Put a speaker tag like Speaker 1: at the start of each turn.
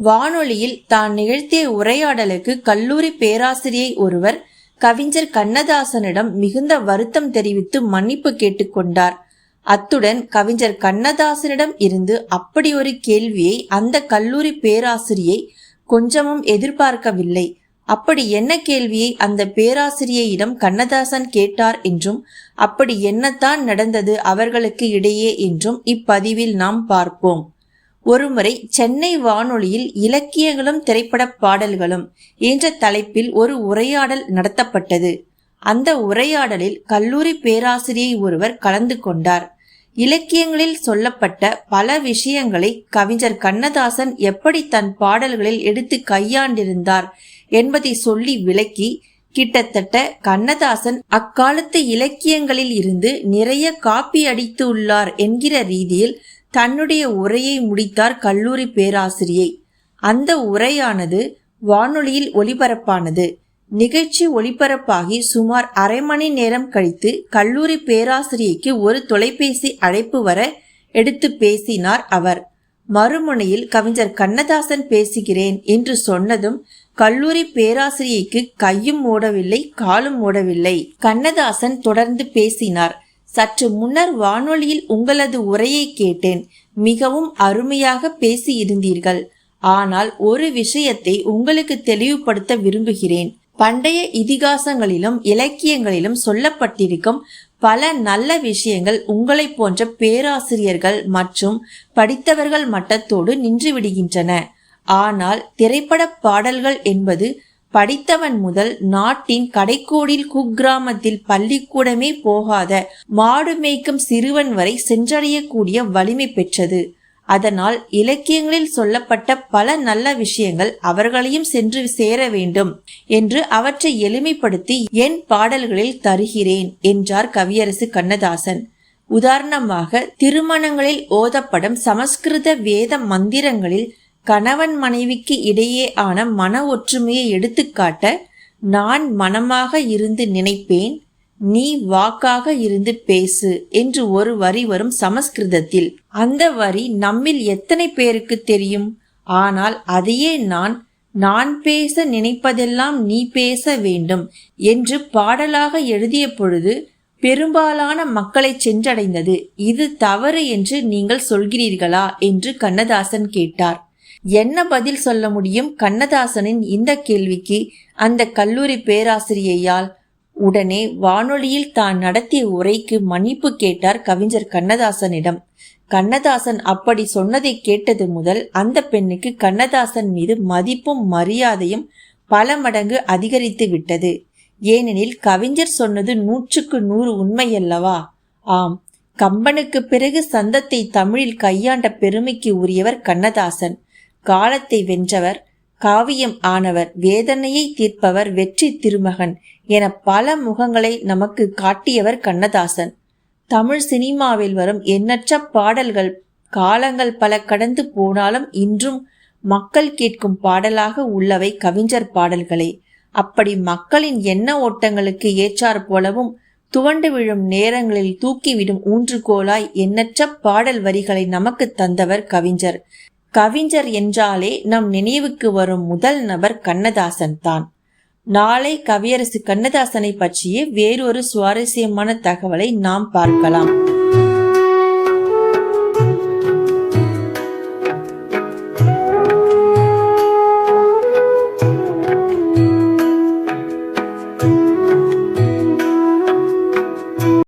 Speaker 1: வானொலியில் தான் நிகழ்த்திய உரையாடலுக்கு கல்லூரி பேராசிரியை ஒருவர் கவிஞர் கண்ணதாசனிடம் மிகுந்த வருத்தம் தெரிவித்து மன்னிப்பு கேட்டுக்கொண்டார் அத்துடன் கவிஞர் கண்ணதாசனிடம் இருந்து அப்படி ஒரு கேள்வியை அந்த கல்லூரி பேராசிரியை கொஞ்சமும் எதிர்பார்க்கவில்லை. அப்படி என்ன கேள்வியை அந்த பேராசிரியையிடம் கண்ணதாசன் கேட்டார் என்றும் அப்படி என்னத்தான் நடந்தது அவர்களுக்கு இடையே என்றும் இப்பதிவில் நாம் பார்ப்போம். ஒருமுறை சென்னை வானொலியில் இலக்கியங்களும் திரைப்பட பாடல்களும் என்ற தலைப்பில் ஒரு உரையாடல் நடத்தப்பட்டது. அந்த உரையாடலில் கல்லூரி பேராசிரியை ஒருவர் கலந்து கொண்டார். இலக்கியங்களில் சொல்லப்பட்ட பல விஷயங்களை கவிஞர் கண்ணதாசன் எப்படி தன் பாடல்களில் எடுத்து கையாண்டிருந்தார் என்பதை சொல்லி விளக்கி கிட்டத்தட்ட கண்ணதாசன் அக்காலத்து இலக்கியங்களில் இருந்து நிறைய காப்பி அடித்து உள்ளார் என்கிற ரீதியில் தன்னுடைய உரையை முடித்தார் கல்லூரி பேராசிரியை. அந்த உரையானது வானொலியில் ஒலிபரப்பானது. நிகழ்ச்சி ஒளிபரப்பாகி சுமார் அரை மணி நேரம் கழித்து கல்லூரி பேராசிரியைக்கு ஒரு தொலைபேசி அழைப்பு வர எடுத்து பேசினார் அவர். மறுமுனையில் கவிஞர் கண்ணதாசன் பேசுகிறேன் என்று சொன்னதும் கல்லூரி பேராசிரியைக்கு கையும் ஓடவில்லை காலும் ஓடவில்லை. கண்ணதாசன் தொடர்ந்து பேசினார். சற்று முன்னர் வானொலியில் உங்களது உரையை கேட்டேன். மிகவும் அருமையாக பேசியிருந்தீர்கள். ஆனால் ஒரு விஷயத்தை உங்களுக்கு தெளிவுபடுத்த விரும்புகிறேன். பண்டைய இதிகாசங்களிலும் இலக்கியங்களிலும் சொல்லப்பட்டிருக்கும் பல நல்ல விஷயங்கள் உங்களை போன்ற பேராசிரியர்கள் மற்றும் படித்தவர்கள் மட்டத்தோடு நின்றுவிடுகின்றன ஆனால் திரைப்பட பாடல்கள் என்பது படித்தவன் முதல் நாட்டின் கடைக்கோடில் குக்கிராமத்தில் பள்ளிக்கூடமே போகாத மாடு மேய்க்கும் சிறுவன் வரை சென்றடையக்கூடிய வலிமை பெற்றது. அதனால் இலக்கியங்களில் சொல்லப்பட்ட பல நல்ல விஷயங்கள் அவர்களையும் சென்று சேர வேண்டும் என்று அவற்றை எளிமைப்படுத்தி என் பாடல்களில் தருகிறேன் என்றார் கவியரசு கண்ணதாசன். உதாரணமாக திருமணங்களில் ஓதப்படும் சமஸ்கிருத வேத மந்திரங்களில் கணவன் மனைவிக்கு இடையே ஆன மன ஒற்றுமையை எடுத்துக்காட்ட நான் மனமாக இருந்து நினைப்பேன் நீ வாக்காக இருந்து பேசு என்று ஒரு வரி வரும் சமஸ்கிருதத்தில். அந்த வரி நம்மில் எத்தனை பேருக்கு தெரியும்? ஆனால் அதையே நான் நான் பேச நினைப்பதெல்லாம் நீ பேச வேண்டும் என்று பாடலாக எழுதிய பொழுது பெரும்பாலான மக்களை சென்றடைந்தது. இது தவறு என்று நீங்கள் சொல்கிறீர்களா? என்று கண்ணதாசன் கேட்டார். என்ன பதில் சொல்ல முடியும்? கண்ணதாசனின் இந்த கேள்விக்கு அந்த கல்லூரி பேராசிரியையால் உடனே வானொலியில் தான் நடத்திய உரைக்கு மன்னிப்பு கேட்டார் கவிஞர் கண்ணதாசனிடம். கண்ணதாசன் அப்படி சொன்னதை கேட்டது முதல் அந்த பெண்ணுக்கு கண்ணதாசன் மீது மதிப்பும் மரியாதையும் பல மடங்கு அதிகரித்து விட்டது. ஏனெனில் கவிஞர் சொன்னது நூற்றுக்கு நூறு உண்மையல்லவா? ஆம். கம்பனுக்கு பிறகு சந்தத்தை தமிழில் கையாண்ட பெருமைக்கு உரியவர் கண்ணதாசன். காலத்தை வென்றவர் காவியம் ஆனவர் வேதனையை தீர்ப்பவர் வெற்றி திருமகன் என பல முகங்களை நமக்கு காட்டியவர் கண்ணதாசன். தமிழ் சினிமாவில் வரும் எண்ணற்ற பாடல்கள் காலங்கள் பல கடந்து போனாலும் இன்றும் மக்கள் கேட்கும் பாடலாக உள்ளவை கவிஞர் பாடல்களே. அப்படி மக்களின் எண்ண ஓட்டங்களுக்கு ஏற்றாற் போலவும் துவண்டு விழும் நேரங்களில் தூக்கிவிடும் ஊன்றுகோலாய் எண்ணற்ற பாடல் வரிகளை நமக்கு தந்தவர் கவிஞர். கவிஞர் என்றாலே நம் நினைவுக்கு வரும் முதல் நபர் கண்ணதாசன் தான். நாளை கவியரசு கண்ணதாசனை பற்றிய வேறொரு சுவாரஸ்யமான தகவலை நாம் பார்க்கலாம்.